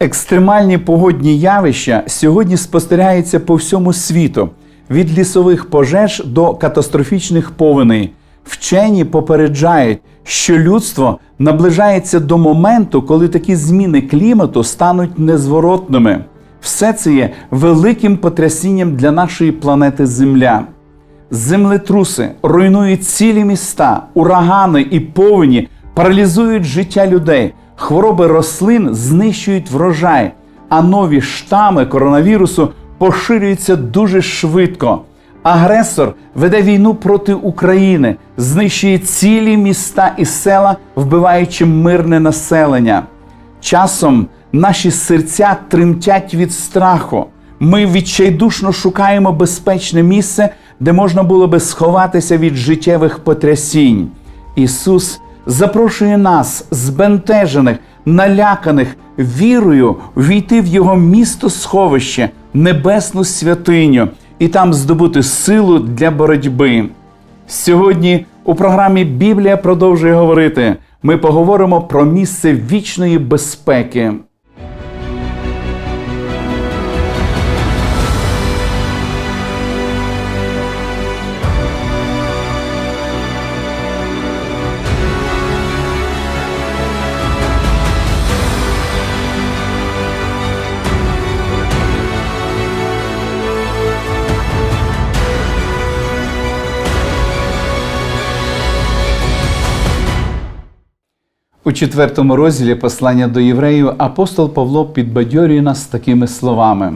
Екстремальні погодні явища сьогодні спостерігаються по всьому світу від лісових пожеж до катастрофічних повеней. Вчені попереджають, що людство наближається до моменту, коли такі зміни клімату стануть незворотними. Все це є великим потрясінням для нашої планети Земля. Землетруси руйнують цілі міста, урагани і повені паралізують життя людей, хвороби рослин знищують врожай, а нові штами коронавірусу поширюються дуже швидко. Агресор веде війну проти України, знищує цілі міста і села, вбиваючи мирне населення. Часом наші серця тремтять від страху. Ми відчайдушно шукаємо безпечне місце, де можна було би сховатися від життєвих потрясінь. Ісус запрошує нас, збентежених, наляканих, вірою війти в Його місто сховище, небесну святиню, і там здобути силу для боротьби. Сьогодні у програмі Біблія продовжує говорити. Ми поговоримо про місце вічної безпеки. У четвертому розділі послання до євреїв апостол Павло підбадьорює нас такими словами.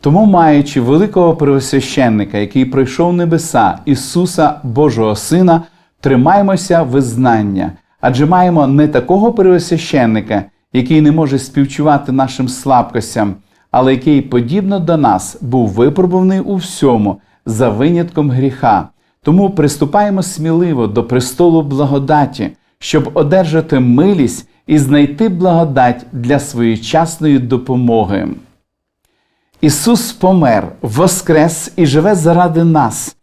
Тому, маючи великого первосвященника, який пройшов небеса Ісуса Божого Сина, тримаймося визнання, адже маємо не такого первосвященника, який не може співчувати нашим слабкостям, але який, подібно до нас, був випробуваний у всьому за винятком гріха. Тому приступаємо сміливо до престолу благодаті, щоб одержати милість і знайти благодать для своєчасної допомоги. Ісус помер, воскрес і живе заради нас.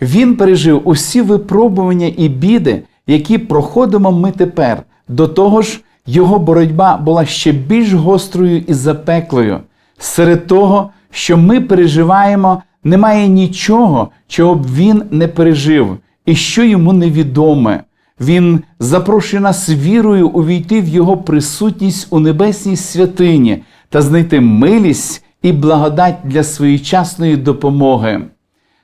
Він пережив усі випробування і біди, які проходимо ми тепер. До того ж, Його боротьба була ще більш гострою і запеклою. Серед того, що ми переживаємо, немає нічого, чого б він не пережив, і що йому невідоме. Він запрошує нас вірою увійти в Його присутність у небесній святині та знайти милість і благодать для своєчасної допомоги.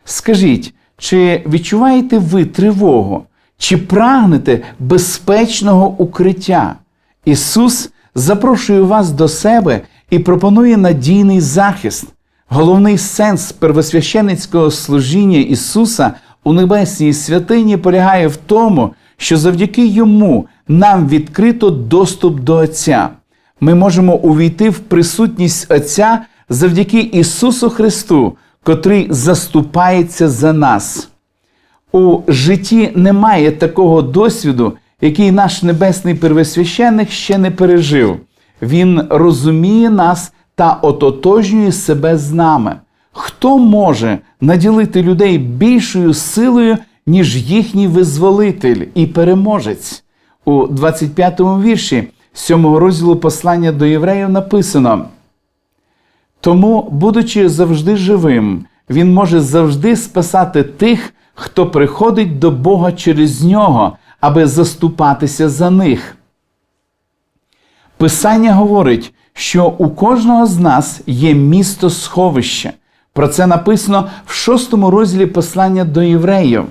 Скажіть, чи відчуваєте ви тривогу, чи прагнете безпечного укриття? Ісус запрошує вас до себе і пропонує надійний захист. Головний сенс первосвященицького служіння Ісуса у небесній святині полягає в тому, що завдяки Йому нам відкрито доступ до Отця. Ми можемо увійти в присутність Отця завдяки Ісусу Христу, котрий заступається за нас. У житті немає такого досвіду, який наш небесний первосвященник ще не пережив. Він розуміє нас та ототожнює себе з нами. Хто може наділити людей більшою силою, ніж їхній визволитель і переможець? У 25 му вірші 7 розділу послання до євреїв написано. Тому, будучи завжди живим, він може завжди спасати тих, хто приходить до Бога через нього, аби заступатися за них. Писання говорить, що у кожного з нас є місто сховище. Про це написано в шостому розділі послання до євреїв.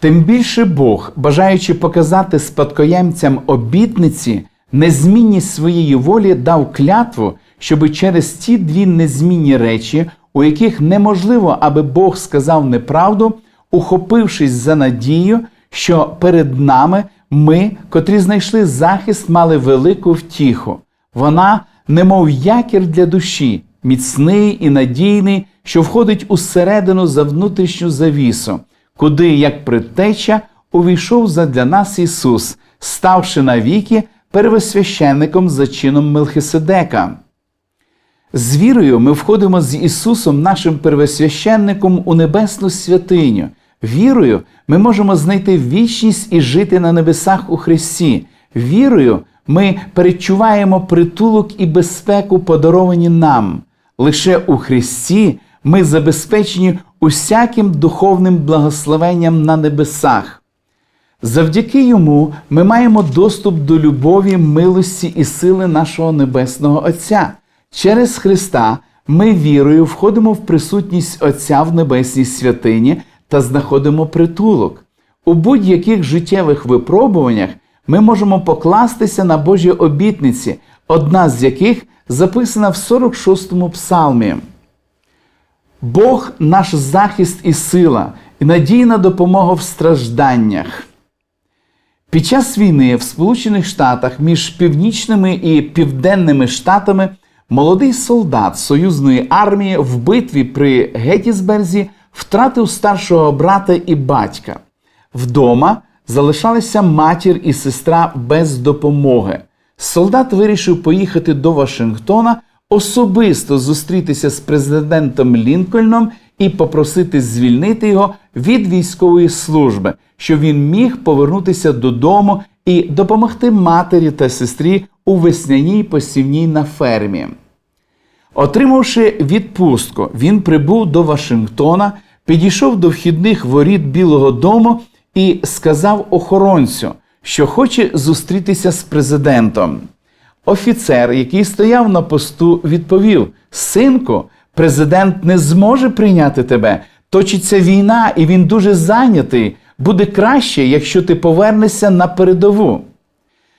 Тим більше Бог, бажаючи показати спадкоємцям обітниці незмінність своєї волі, дав клятву, щоби через ці дві незмінні речі, у яких неможливо, аби Бог сказав неправду, ухопившись за надію, що перед нами ми, котрі знайшли захист, мали велику втіху. Вона, немов якір для душі, міцний і надійний, що входить усередину за внутрішню завісу, куди, як предтеча, увійшов задля нас Ісус, ставши навіки первосвященником за чином Мелхиседека. З вірою ми входимо з Ісусом, нашим первосвященником, у небесну святиню. Вірою ми можемо знайти вічність і жити на небесах у Христі. Вірою Ми перечуваємо притулок і безпеку, подаровані нам. Лише у Христі ми забезпечені усяким духовним благословенням на небесах. Завдяки йому ми маємо доступ до любові, милості і сили нашого Небесного Отця. Через Христа ми вірою входимо в присутність Отця в небесній святині та знаходимо притулок. У будь-яких життєвих випробуваннях ми можемо покластися на Божі обітниці, одна з яких записана в 46-му псалмі. Бог наш захист і сила, і надійна допомога в стражданнях. Під час війни в Сполучених Штатах між північними і південними штатами молодий солдат союзної армії в битві при Геттісберзі втратив старшого брата і батька. Вдома залишалися матір і сестра без допомоги. Солдат вирішив поїхати до Вашингтона, особисто зустрітися з президентом Лінкольном і попросити звільнити його від військової служби, щоб він міг повернутися додому і допомогти матері та сестрі у весняній посівній на фермі. Отримавши відпустку, він прибув до Вашингтона, підійшов до вхідних воріт Білого дому і сказав охоронцю, що хоче зустрітися з президентом. Офіцер, який стояв на посту, відповів: Синку, президент не зможе прийняти тебе. Точиться війна, і він дуже зайнятий. Буде краще, якщо ти повернешся на передову.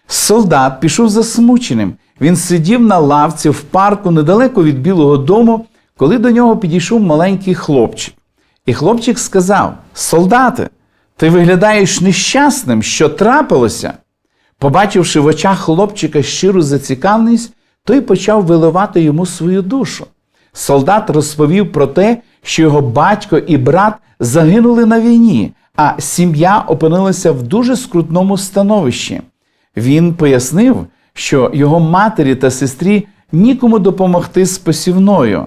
Солдат пішов засмученим. Він сидів на лавці в парку недалеко від Білого дому, коли до нього підійшов маленький хлопчик. І хлопчик сказав: Солдате, ти виглядаєш нещасним, що трапилося? Побачивши в очах хлопчика щиру зацікавленість, той почав виливати йому свою душу. Солдат розповів про те, що його батько і брат загинули на війні, а сім'я опинилася в дуже скрутному становищі. Він пояснив, що його матері та сестрі нікому допомогти з посівною.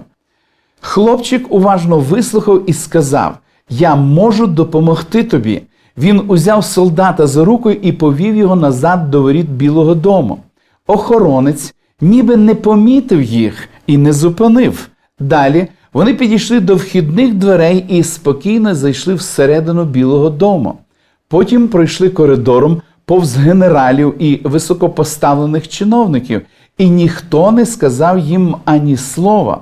Хлопчик уважно вислухав і сказав: Я можу допомогти тобі. Він узяв солдата за руку і повів його назад до воріт Білого дому. Охоронець ніби не помітив їх і не зупинив. Далі вони підійшли до вхідних дверей і спокійно зайшли всередину Білого дому. Потім пройшли коридором повз генералів і високопоставлених чиновників, і ніхто не сказав їм ані слова.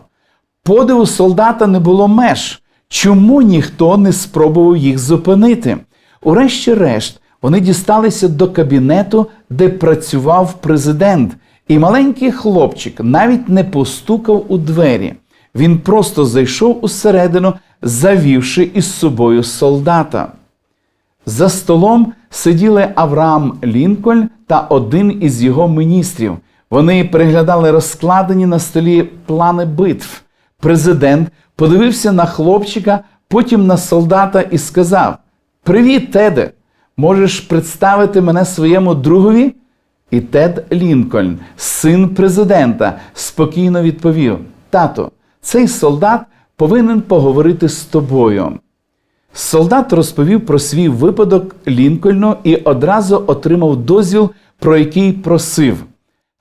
Подиву солдата не було меж. Чому ніхто не спробував їх зупинити? Урешті-решт, вони дісталися до кабінету, де працював президент, і маленький хлопчик навіть не постукав у двері. Він просто зайшов усередину, завівши із собою солдата. За столом сиділи Авраам Лінкольн та один із його міністрів. Вони переглядали розкладені на столі плани битв. Президент подивився на хлопчика, потім на солдата і сказав: Привіт, Теде! Можеш представити мене своєму другові? І Тед Лінкольн, син президента, спокійно відповів: Тато, цей солдат повинен поговорити з тобою. Солдат розповів про свій випадок Лінкольну і одразу отримав дозвіл, про який просив.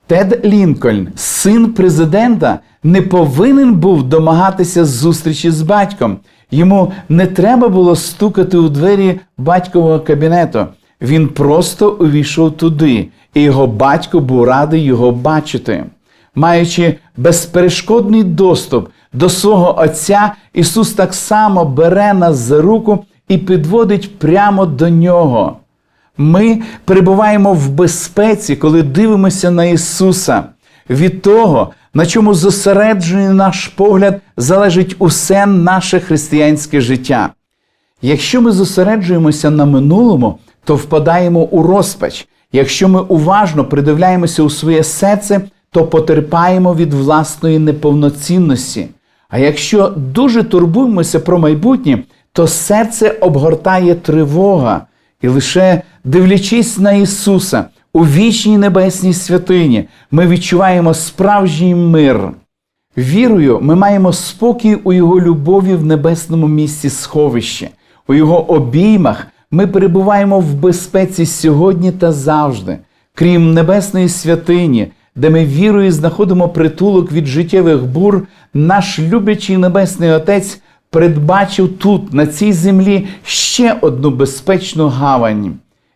Тед Лінкольн, син президента, не повинен був домагатися зустрічі з батьком. Йому не треба було стукати у двері батькового кабінету. Він просто увійшов туди, і його батько був радий його бачити. Маючи безперешкодний доступ до свого Отця, Ісус так само бере нас за руку і підводить прямо до Нього. Ми перебуваємо в безпеці, коли дивимося на Ісуса. Від того, на чому зосереджений наш погляд, залежить усе наше християнське життя. Якщо ми зосереджуємося на минулому, то впадаємо у розпач. Якщо ми уважно придивляємося у своє серце, то потерпаємо від власної неповноцінності. А якщо дуже турбуємося про майбутнє, то серце обгортає тривога. І лише дивлячись на Ісуса у вічній небесній святині, ми відчуваємо справжній мир. Вірою, ми маємо спокій у Його любові в небесному місці сховище. У Його обіймах ми перебуваємо в безпеці сьогодні та завжди. Крім небесної святині, де ми вірою знаходимо притулок від життєвих бур, наш люблячий Небесний Отець передбачив тут, на цій землі, ще одну безпечну гавань.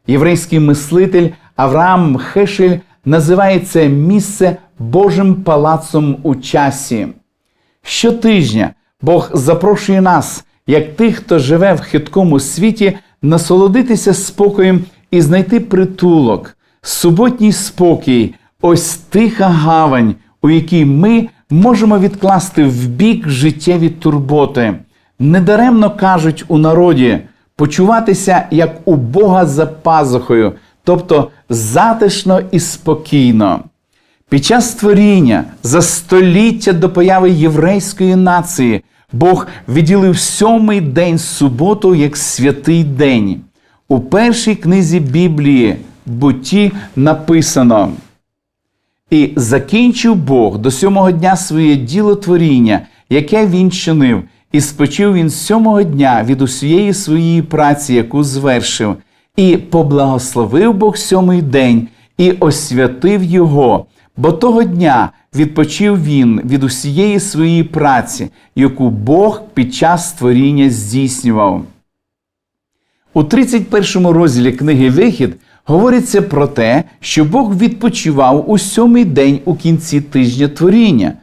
Єврейський мислитель Авраам Хешель називає це місце Божим палацом у часі. Щотижня Бог запрошує нас, як тих, хто живе в хиткому світі, насолодитися спокоєм і знайти притулок, суботній спокій, ось тиха гавань, у якій ми можемо відкласти в бік життєві турботи. Недаремно кажуть у народі почуватися як у Бога за пазухою, тобто затишно і спокійно. Під час створіння за століття до появи єврейської нації Бог відділив сьомий день суботу як святий день. У першій книзі Біблії бутті написано. І закінчив Бог до сьомого дня своє діло творіння, яке він чинив, і спочив він сьомого дня від усієї своєї праці, яку звершив, і поблагословив Бог сьомий день і освятив його, бо того дня відпочив він від усієї своєї праці, яку Бог під час створіння здійснював. У 31 розділі книги Вихід говориться про те, що Бог відпочивав у сьомий день у кінці тижня творіння.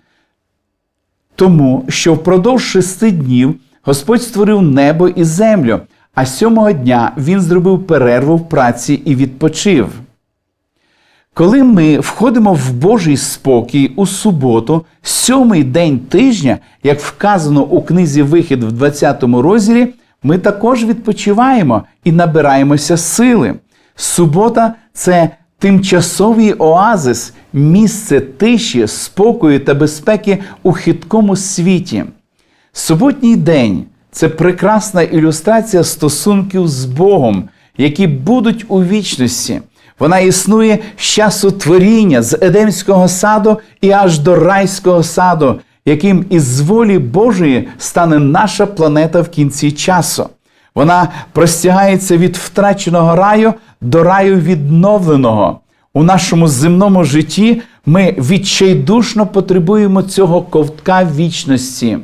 Тому що впродовж шести днів Господь створив небо і землю, а сьомого дня Він зробив перерву в праці і відпочив. Коли ми входимо в Божий спокій у суботу, сьомий день тижня, як вказано у книзі Вихід в 20 розділі, ми також відпочиваємо і набираємося сили. Субота це тимчасовий оазис, місце тиші, спокою та безпеки у хиткому світі. Суботній день це прекрасна ілюстрація стосунків з Богом, які будуть у вічності. Вона існує з часу творіння з Едемського саду і аж до райського саду, яким із волі Божої стане наша планета в кінці часу. Вона простягається від втраченого раю до раю відновленого. У нашому земному житті ми відчайдушно потребуємо цього ковтка вічності.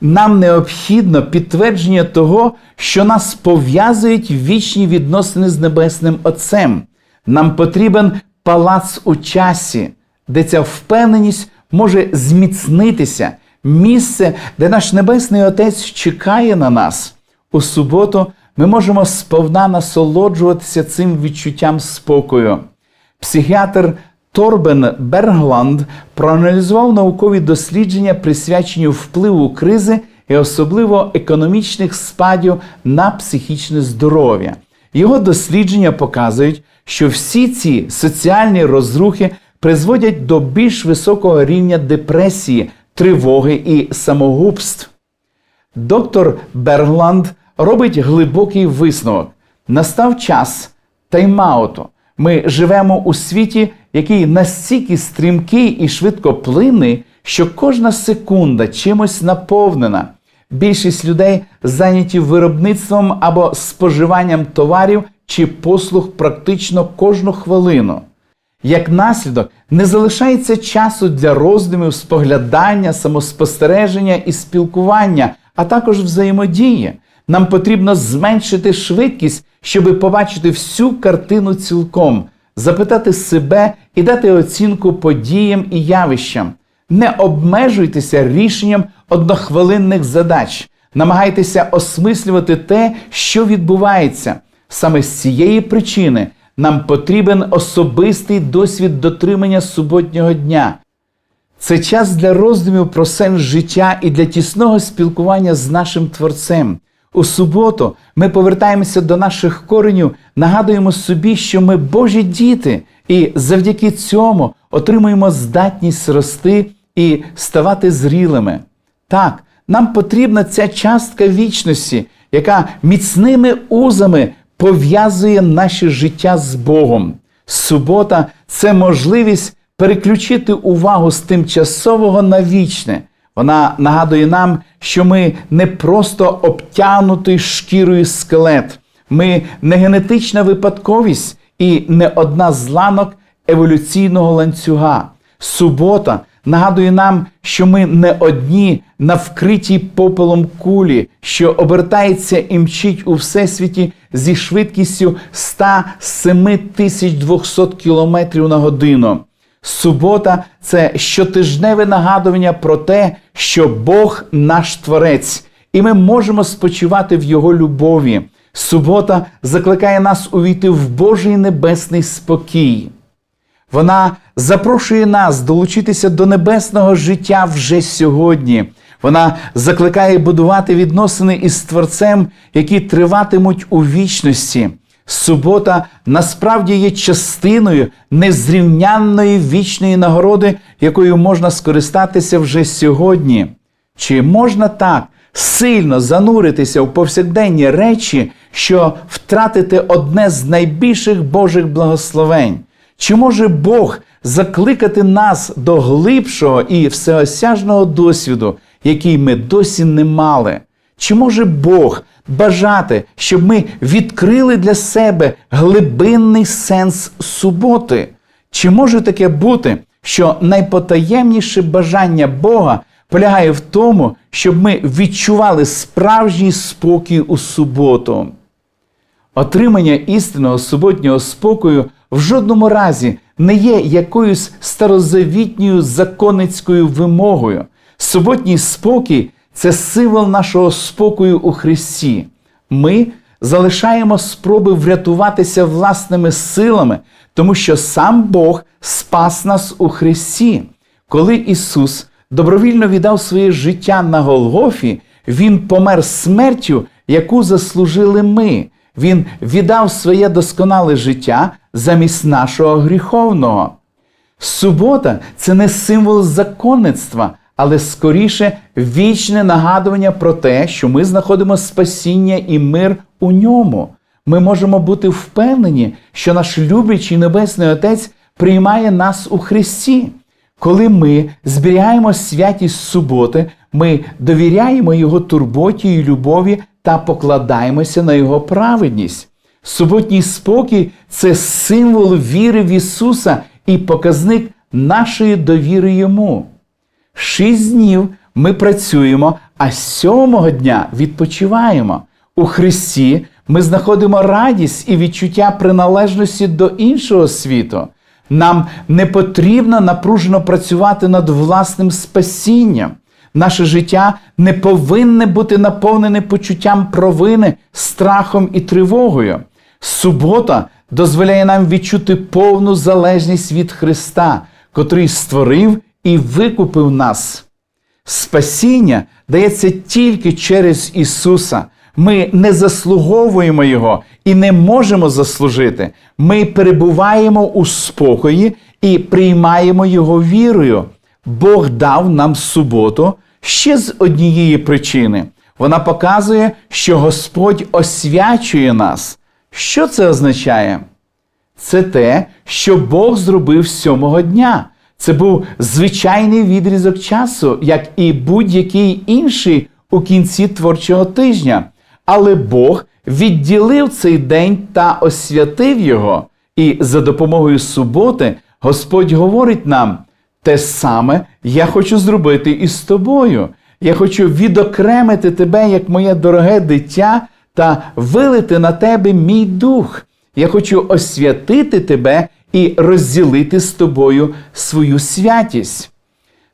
Нам необхідно підтвердження того, що нас пов'язують вічні відносини з Небесним Отцем. Нам потрібен палац у часі, де ця впевненість може зміцнитися, місце, де наш Небесний Отець чекає на нас. У суботу ми можемо сповна насолоджуватися цим відчуттям спокою. Психіатр Торбен Бергланд проаналізував наукові дослідження, присвячені впливу кризи і особливо економічних спадів на психічне здоров'я. Його дослідження показують, що всі ці соціальні розрухи призводять до більш високого рівня депресії, тривоги і самогубств. Доктор Бергланд робить глибокий висновок. Настав час тайм-ауту. Ми живемо у світі, який настільки стрімкий і швидкоплинний, що кожна секунда чимось наповнена. Більшість людей зайняті виробництвом або споживанням товарів чи послуг практично кожну хвилину. Як наслідок, не залишається часу для роздумів, споглядання, самоспостереження і спілкування, а також взаємодії. Нам потрібно зменшити швидкість, щоб побачити всю картину цілком, запитати себе і дати оцінку подіям і явищам. Не обмежуйтеся рішенням однохвилинних задач, намагайтеся осмислювати те, що відбувається. Саме з цієї причини нам потрібен особистий досвід дотримання суботнього дня. Це час для роздумів про сенс життя і для тісного спілкування з нашим Творцем. У суботу ми повертаємося до наших коренів, нагадуємо собі, що ми Божі діти, і завдяки цьому отримуємо здатність рости і ставати зрілими. Так, нам потрібна ця частка вічності, яка міцними узами пов'язує наше життя з Богом. Субота це можливість переключити увагу з тимчасового на вічне. Вона нагадує нам, що ми не просто обтянутий шкірою скелет, ми не генетична випадковість і не одна з ланок, еволюційного ланцюга. Субота нагадує нам, що ми не одні на вкритій попелом кулі, що обертається і мчить у всесвіті зі швидкістю 107 200 км на годину. Субота це щотижневе нагадування про те, що Бог наш Творець, і ми можемо спочивати в Його любові. Субота закликає нас увійти в Божий небесний спокій. Вона запрошує нас долучитися до небесного життя вже сьогодні. Вона закликає будувати відносини із Творцем, які триватимуть у вічності. Субота насправді є частиною незрівнянної вічної нагороди, якою можна скористатися вже сьогодні. Чи можна так сильно зануритися в повсякденні речі, що втратити одне з найбільших Божих благословень? Чи може Бог закликати нас до глибшого і всеосяжного досвіду, який ми досі не мали? Чи може Бог бажати, щоб ми відкрили для себе глибинний сенс суботи? Чи може таке бути, що найпотаємніше бажання Бога полягає в тому, щоб ми відчували справжній спокій у суботу? Отримання істинного суботнього спокою в жодному разі не є якоюсь старозавітньою законницькою вимогою. Суботній спокій це символ нашого спокою у Христі. Ми залишаємо спроби врятуватися власними силами, тому що сам Бог спас нас у Христі. Коли Ісус добровільно віддав своє життя на Голгофі, Він помер смертю, яку заслужили ми. Він віддав своє досконале життя замість нашого гріховного. Субота це не символ законництва, але скоріше вічне нагадування про те, що ми знаходимо спасіння і мир у ньому. Ми можемо бути впевнені, що наш люблячий Небесний Отець приймає нас у Христі. Коли ми зберігаємо святість суботи, ми довіряємо Його турботі і любові та покладаємося на Його праведність. Суботній спокій це символ віри в Ісуса і показник нашої довіри Йому. Шість днів ми працюємо, а сьомого дня відпочиваємо. У Христі ми знаходимо радість і відчуття приналежності до іншого світу. Нам не потрібно напружено працювати над власним спасінням. Наше життя не повинне бути наповнене почуттям провини, страхом і тривогою. Субота дозволяє нам відчути повну залежність від Христа, котрий створив і викупив нас. Спасіння дається тільки через Ісуса. Ми не заслуговуємо Його і не можемо заслужити. Ми перебуваємо у спокої і приймаємо Його вірою. Бог дав нам суботу ще з однієї причини. Вона показує, що Господь освячує нас. Що це означає? Це те, що Бог зробив сьомого дня. Це був звичайний відрізок часу, як і будь-який інший у кінці творчого тижня. Але Бог відділив цей день та освятив його. І за допомогою суботи Господь говорить нам: те саме я хочу зробити і з тобою. Я хочу відокремити тебе як моє дороге дитя та вилити на тебе мій дух. Я хочу освятити тебе і розділити з тобою свою святість.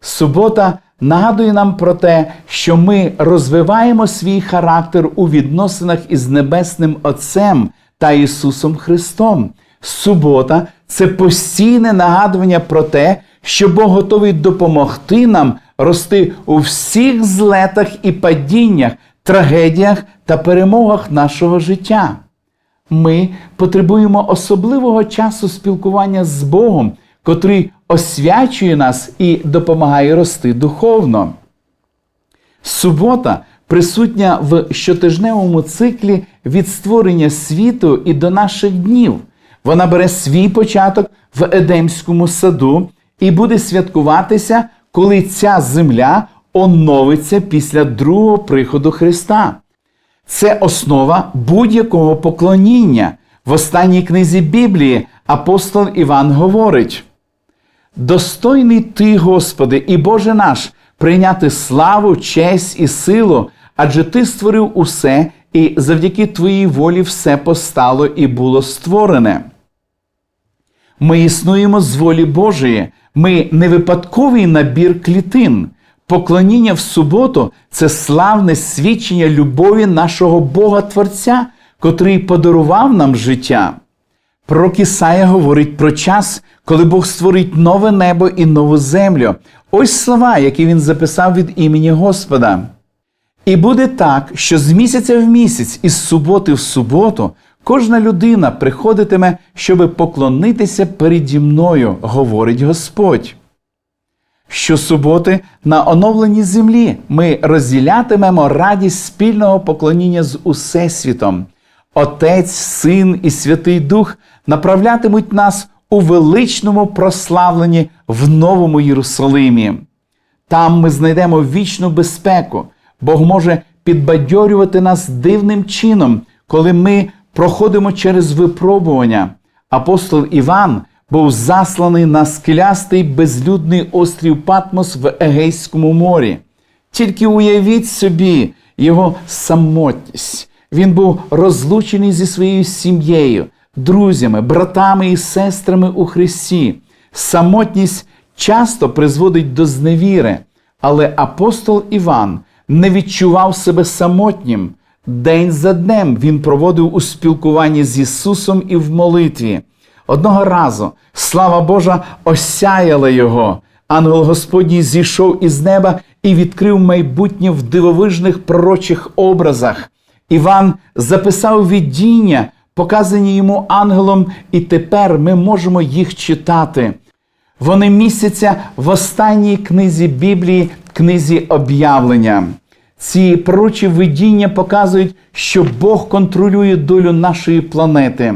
Субота нагадує нам про те, що ми розвиваємо свій характер у відносинах із Небесним Отцем та Ісусом Христом. Субота це постійне нагадування про те, що Бог готовий допомогти нам рости у всіх злетах і падіннях, трагедіях та перемогах нашого життя. Ми потребуємо особливого часу спілкування з Богом, котрий освячує нас і допомагає рости духовно. Субота присутня в щотижневому циклі від створення світу і до наших днів. Вона бере свій початок в Едемському саду і буде святкуватися, коли ця земля оновиться після другого приходу Христа. Це основа будь-якого поклоніння. В останній книзі Біблії апостол Іван говорить: Достойний ти, Господи, і Боже наш, прийняти славу, честь і силу, адже Ти створив усе, і завдяки Твоїй волі все постало і було створене. Ми існуємо з волі Божої, ми не випадковий набір клітин. Поклоніння в суботу це славне свідчення любові нашого Бога Творця, котрий подарував нам життя. Пророк Ісая говорить про час, коли Бог створить нове небо і нову землю. Ось слова, які він записав від імені Господа. І буде так, що з місяця в місяць, із суботи в суботу, кожна людина приходитиме, щоби поклонитися переді мною, говорить Господь. Щосуботи на оновленій землі ми розділятимемо радість спільного поклоніння з Усесвітом. Отець, Син і Святий Дух направлятимуть нас у величному прославленні в Новому Єрусалимі. Там ми знайдемо вічну безпеку. Бог може підбадьорювати нас дивним чином, коли ми проходимо через випробування. Апостол Іван був засланий на скелястий безлюдний острів Патмос в Егейському морі. Тільки уявіть собі його самотність. Він був розлучений зі своєю сім'єю, друзями, братами і сестрами у Христі. Самотність часто призводить до зневіри, але апостол Іван не відчував себе самотнім. День за днем він проводив у спілкуванні з Ісусом і в молитві. Одного разу слава Божа осяяла його. Ангел Господній зійшов із неба і відкрив майбутнє в дивовижних пророчих образах. Іван записав видіння, показані йому ангелом, і тепер ми можемо їх читати. Вони містяться в останній книзі Біблії, книзі об'явлення. Ці пророчі видіння показують, що Бог контролює долю нашої планети.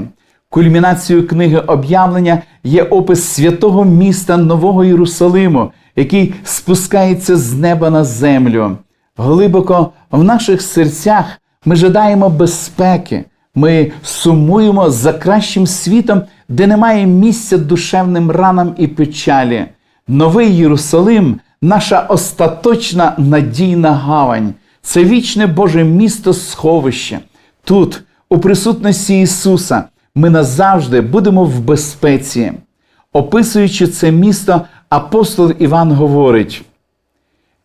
Кульмінацією книги об'явлення є опис святого міста Нового Єрусалиму, який спускається з неба на землю. Глибоко в наших серцях ми жадаємо безпеки, ми сумуємо за кращим світом, де немає місця душевним ранам і печалі. Новий Єрусалим наша остаточна надійна гавань. Це вічне Боже місто сховище. Тут, у присутності Ісуса, ми назавжди будемо в безпеці. Описуючи це місто, апостол Іван говорить: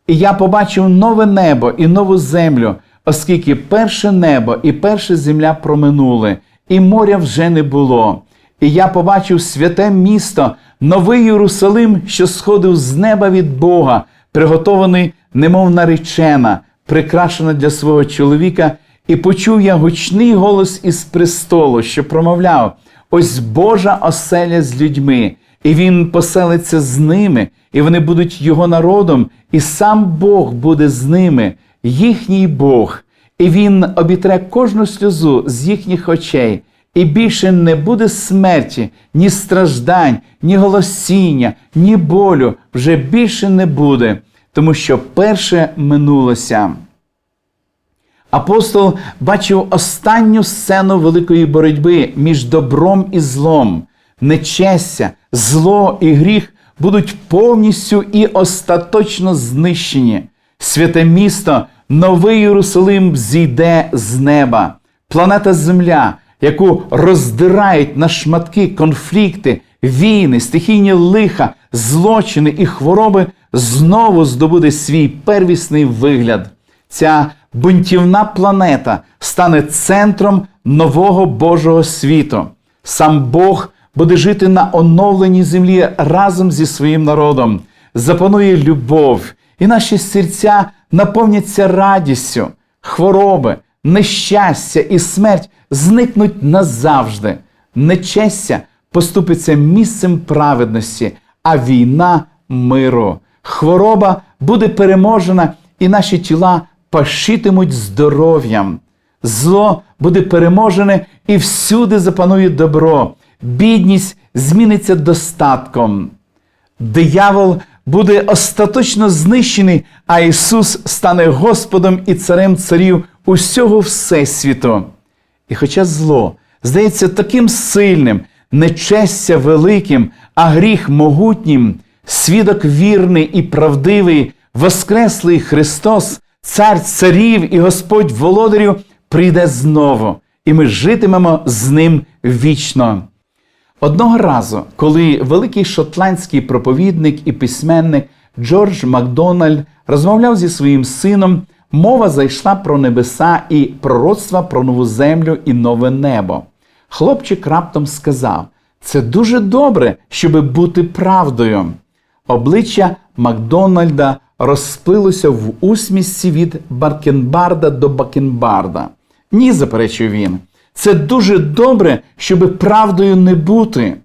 І я побачив нове небо і нову землю, оскільки перше небо і перша земля проминули, і моря вже не було. І я побачив святе місто, новий Єрусалим, що сходив з неба від Бога, приготований, немов наречена, прикрашена для свого чоловіка, і почув я гучний голос із престолу, що промовляв: Ось Божа оселя з людьми, і він поселиться з ними, і вони будуть його народом, і сам Бог буде з ними, їхній Бог, і він обітре кожну сльозу з їхніх очей. І більше не буде смерті, ні страждань, ні голосіння, ні болю вже більше не буде, тому що перше минулося. Апостол бачив останню сцену великої боротьби між добром і злом. Нечестя, зло і гріх будуть повністю і остаточно знищені. Святе місто, новий Єрусалим зійде з неба, планета Земля яку роздирають на шматки конфлікти, війни, стихійні лиха, злочини і хвороби, знову здобуде свій первісний вигляд. Ця бунтівна планета стане центром нового Божого світу. Сам Бог буде жити на оновленій землі разом зі своїм народом, запанує любов, і наші серця наповняться радістю, хвороби, нещастя і смерть зникнуть назавжди. Нечестя поступиться місцем праведності, а війна миру. Хвороба буде переможена, і наші тіла пашитимуть здоров'ям. Зло буде переможене і всюди запанує добро. Бідність зміниться достатком. Диявол буде остаточно знищений, а Ісус стане Господом і Царем царів усього Всесвіту. І хоча зло здається таким сильним, нечестя великим, а гріх могутнім, свідок вірний і правдивий, воскреслий Христос, Цар царів і Господь володарю, прийде знову, і ми житимемо з ним вічно. Одного разу, коли великий шотландський проповідник і письменник Джордж Макдональд розмовляв зі своїм сином, мова зайшла про небеса і пророцтва про нову землю і нове небо. Хлопчик раптом сказав: це дуже добре, щоби бути правдою. Обличчя Макдональда розплилося в усмісці від Баркенбарда до Бакенбарда. Ні, заперечив він. Це дуже добре, щоби правдою не бути.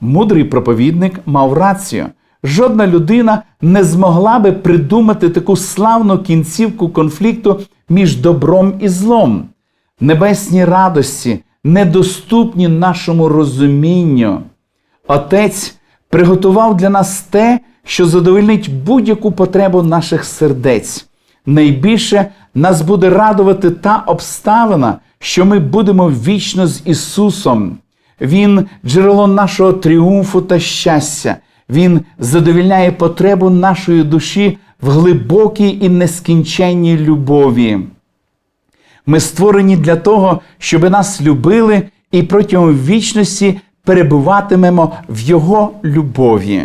Мудрий проповідник мав рацію. Жодна людина не змогла би придумати таку славну кінцівку конфлікту між добром і злом. Небесні радості недоступні нашому розумінню. Отець приготував для нас те, що задовольнить будь-яку потребу наших сердець. Найбільше нас буде радувати та обставина, що ми будемо вічно з Ісусом. Він джерело нашого тріумфу та щастя. Він задовільняє потребу нашої душі в глибокій і нескінченній любові. Ми створені для того, щоб нас любили і протягом вічності перебуватимемо в Його любові.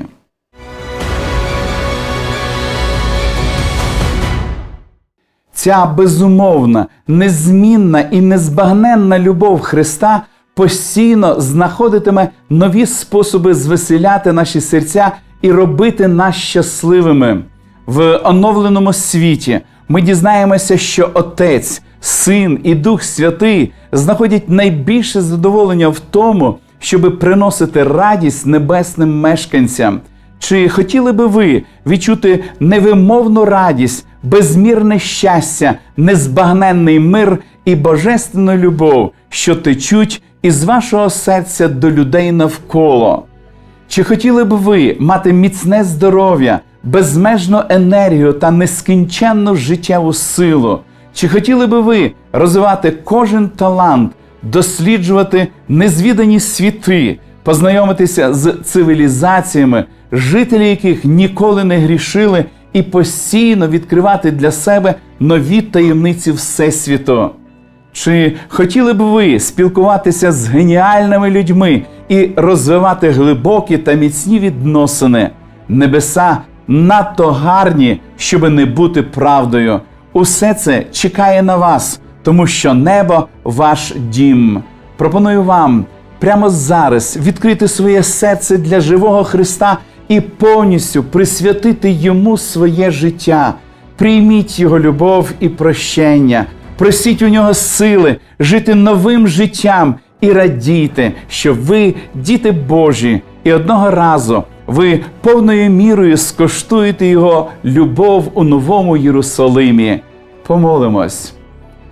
Ця безумовна, незмінна і незбагненна любов Христа постійно знаходитиме нові способи звеселяти наші серця і робити нас щасливими. В оновленому світі ми дізнаємося, що Отець, Син і Дух Святий знаходять найбільше задоволення в тому, щоб приносити радість небесним мешканцям. Чи хотіли би ви відчути невимовну радість, безмірне щастя, незбагненний мир і божественну любов, що течуть із вашого серця до людей навколо? Чи хотіли б ви мати міцне здоров'я, безмежну енергію та нескінченну життєву силу? Чи хотіли би ви розвивати кожен талант, досліджувати незвідані світи, познайомитися з цивілізаціями, жителі яких ніколи не грішили, і постійно відкривати для себе нові таємниці Всесвіту? Чи хотіли б ви спілкуватися з геніальними людьми і розвивати глибокі та міцні відносини? Небеса надто гарні, щоб не бути правдою. Усе це чекає на вас, тому що небо ваш дім. Пропоную вам прямо зараз відкрити своє серце для живого Христа і повністю присвятити йому своє життя. Прийміть його любов і прощення. Просіть у нього сили жити новим життям і радійте, що ви діти Божі, і одного разу ви повною мірою скоштуєте його любов у новому Єрусалимі. Помолимось.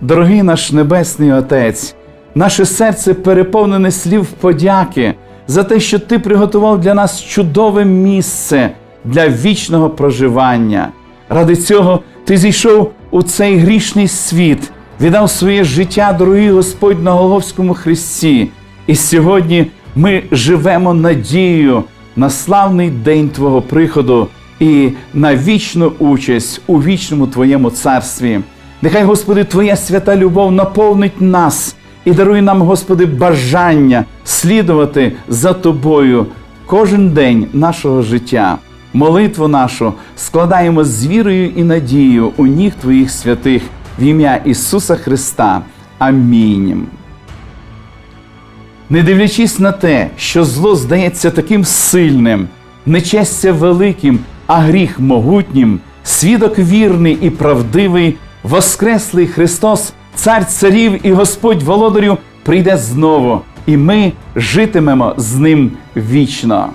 Дорогий наш Небесний Отець, наше серце переповнене слів подяки за те, що Ти приготував для нас чудове місце для вічного проживання. Ради цього Ти зійшов у цей грішний світ, віддав своє життя, дорогий Господь на Голговському Христі. І сьогодні ми живемо надією на славний день Твого приходу і на вічну участь у вічному Твоєму царстві. Нехай, Господи, Твоя свята любов наповнить нас і даруй нам, Господи, бажання слідувати за Тобою кожен день нашого життя. Молитву нашу складаємо з вірою і надією у ніг Твоїх святих в ім'я Ісуса Христа. Амінь. Не дивлячись на те, що зло здається таким сильним, нечестя великим, а гріх могутнім, свідок вірний і правдивий, Воскреслий Христос, Цар царів і Господь володарю, прийде знову, і ми житимемо з ним вічно.